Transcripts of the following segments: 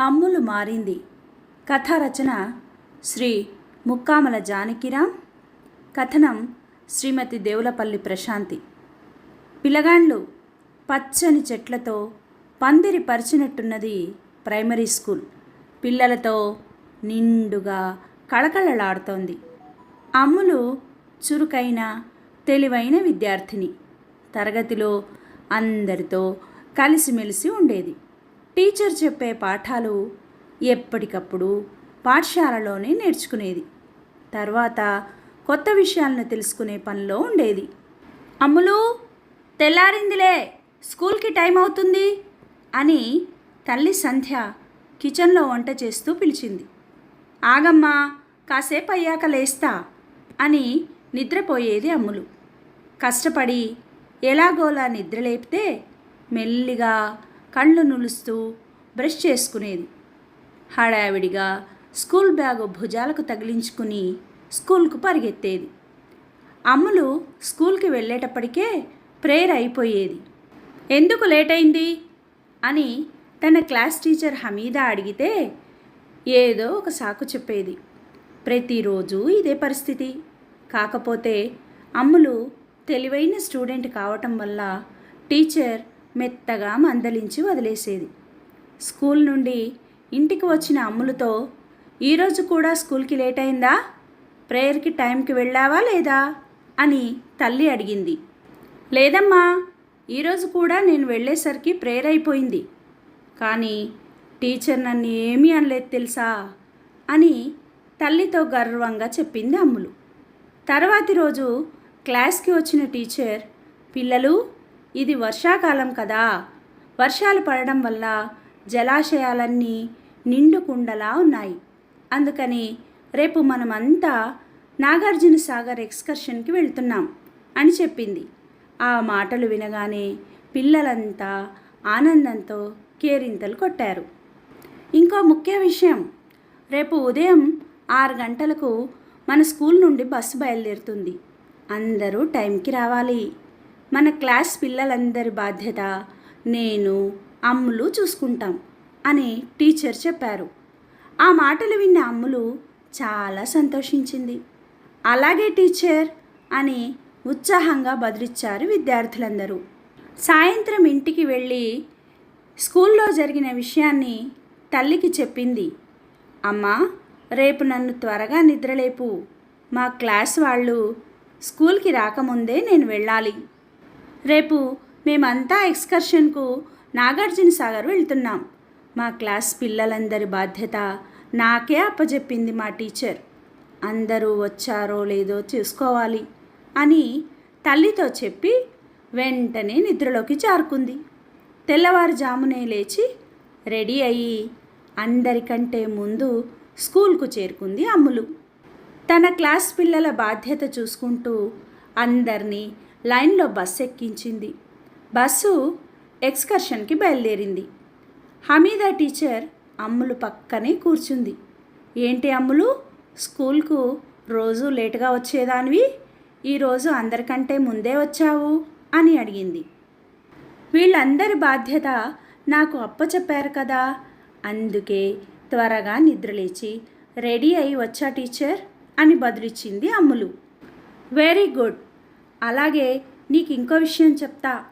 అమ్ములు మారింది. కథారచన శ్రీ ముక్కామల జానకిరామ్. కథనం శ్రీమతి దేవులపల్లి ప్రశాంతి. పిలగాండ్లు పచ్చని చెట్లతో పందిరి పరిచినట్టున్నది ప్రైమరీ స్కూల్. పిల్లలతో నిండుగా కళకళలాడుతోంది. అమ్ములు చురుకైన తెలివైన విద్యార్థిని. తరగతిలో అందరితో కలిసిమెలిసి ఉండేది. టీచర్ చెప్పే పాఠాలు ఎప్పటికప్పుడు పాఠశాలలోనే నేర్చుకునేది. తర్వాత కొత్త విషయాలను తెలుసుకునే పనిలో ఉండేది. అమ్ములు తెల్లారిందిలే స్కూల్కి టైం అవుతుంది అని తల్లి సంధ్య కిచెన్లో వంట చేస్తూ పిలిచింది. ఆగమ్మా కాసేపు అయ్యాక లేస్తా అని నిద్రపోయేది అమ్ములు. కష్టపడి ఎలాగోలా నిద్రలేపితే మెల్లిగా కళ్ళు నులుస్తూ బ్రష్ చేసుకునేది. హడావిడిగా స్కూల్ బ్యాగు భుజాలకు తగిలించుకుని స్కూల్కు పరిగెత్తేది. అమ్ములు స్కూల్కి వెళ్ళేటప్పటికే ప్రేయర్ అయిపోయేది. ఎందుకు లేట్ అయింది అని తన క్లాస్ టీచర్ హమీదా అడిగితే ఏదో ఒక సాకు చెప్పేది. ప్రతిరోజు ఇదే పరిస్థితి. కాకపోతే అమ్ములు తెలివైన స్టూడెంట్ కావటం వల్ల టీచర్ మెత్తగా మందలించి వదిలేసేది. స్కూల్ నుండి ఇంటికి వచ్చిన అమ్ములతో ఈరోజు కూడా స్కూల్కి లేట్ అయిందా? ప్రేయర్కి టైంకి వెళ్ళావా లేదా? అని తల్లి అడిగింది. లేదమ్మా ఈరోజు కూడా నేను వెళ్ళేసరికి ప్రేయర్ అయిపోయింది. కానీ టీచర్ నన్ను ఏమీ అనలేదు తెలుసా? అని తల్లితో గర్వంగా చెప్పింది అమ్ములు. తర్వాతి రోజు క్లాస్కి వచ్చిన టీచర్ పిల్లలు ఇది వర్షాకాలం కదా. వర్షాలు పడడం వల్ల జలాశయాలన్నీ నిండు కుండలా ఉన్నాయి. అందుకని రేపు మనమంతా నాగార్జున సాగర్ ఎక్స్కర్షన్కి వెళ్తున్నాం అని చెప్పింది. ఆ మాటలు వినగానే పిల్లలంతా ఆనందంతో కేరింతలు కొట్టారు. ఇంకో ముఖ్య విషయం రేపు ఉదయం ఆరు గంటలకు మన స్కూల్ నుండి బస్సు బయలుదేరుతుంది. అందరూ టైంకి రావాలి. మన క్లాస్ పిల్లలందరి బాధ్యత నేను అమ్ములు చూసుకుంటాం అని టీచర్ చెప్పారు. ఆ మాటలు విన్న అమ్ములు చాలా సంతోషించింది. అలాగే టీచర్ అని ఉత్సాహంగా బదిలిచ్చారు విద్యార్థులందరూ. సాయంత్రం ఇంటికి వెళ్ళి స్కూల్లో జరిగిన విషయాన్ని తల్లికి చెప్పింది. అమ్మా రేపు నన్ను త్వరగా నిద్రలేపు. మా క్లాస్ వాళ్ళు స్కూల్కి రాకముందే నేను వెళ్ళాలి. రేపు మేమంతా ఎక్స్కర్షన్కు నాగార్జున సాగర్ వెళ్తున్నాం. మా క్లాస్ పిల్లలందరి బాధ్యత నాకే అప్పజెప్పింది మా టీచర్. అందరూ వచ్చారో లేదో చూసుకోవాలి అని తల్లితో చెప్పి వెంటనే నిద్రలోకి జారుకుంది. తెల్లవారుజామునే లేచి రెడీ అయ్యి అందరికంటే ముందు స్కూల్కు చేరుకుంది అమ్ములు. తన క్లాస్ పిల్లల బాధ్యత చూసుకుంటూ అందరినీ లైన్లో బస్సు ఎక్కించింది బస్సు ఎక్స్కర్షన్కి బయలుదేరింది. హమీదా టీచర్ అమ్ములు పక్కనే కూర్చుంది. ఏంటి అమ్ములు? స్కూల్కు రోజు లేటుగా వచ్చేదానివి? ఈరోజు అందరికంటే ముందే వచ్చావు? అని అడిగింది. వీళ్ళందరి బాధ్యత నాకు అప్పచెప్పారు కదా. అందుకే త్వరగా నిద్రలేచి రెడీ అయి వచ్చా టీచర్? అని బదులిచ్చింది అమ్ములు. Very good. అలాగే నీకు ఇంకో విషయం చెప్తా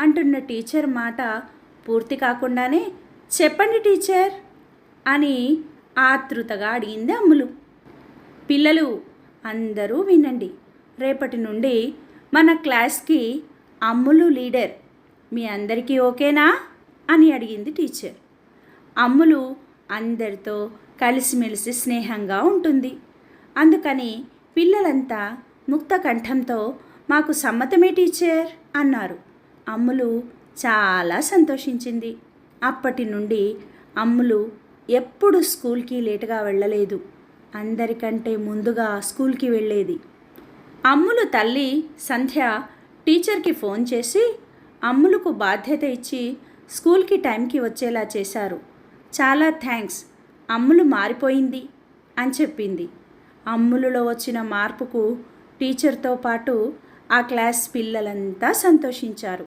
అంటున్న టీచర్ మాట పూర్తి కాకుండానే చెప్పండి టీచర్ అని ఆతృతగా అడిగింది అమ్ములు. పిల్లలు అందరూ వినండి. రేపటి నుండి మన క్లాస్కి అమ్ములు లీడర్ మీ అందరికీ ఓకేనా అని అడిగింది టీచర్. అమ్ములు అందరితో కలిసిమెలిసి స్నేహంగా ఉంటుంది. అందుకని పిల్లలంతా ముక్త కంఠంతో మాకు సమ్మతమే టీచర్ అన్నారు. అమ్ములు చాలా సంతోషించింది. అప్పటి నుండి అమ్ములు ఎప్పుడు స్కూల్కి లేటుగా వెళ్ళలేదు. అందరికంటే ముందుగా స్కూల్కి వెళ్ళేది. అమ్ములు తల్లి సంధ్య టీచర్కి ఫోన్ చేసి అమ్ములకు బాధ్యత ఇచ్చి స్కూల్కి టైంకి వచ్చేలా చేశారు. చాలా థ్యాంక్స్ అమ్ములు మారిపోయింది అని చెప్పింది. అమ్ములులో వచ్చిన మార్పుకు టీచర్తో పాటు ఆ క్లాస్ పిల్లలంతా సంతోషించారు.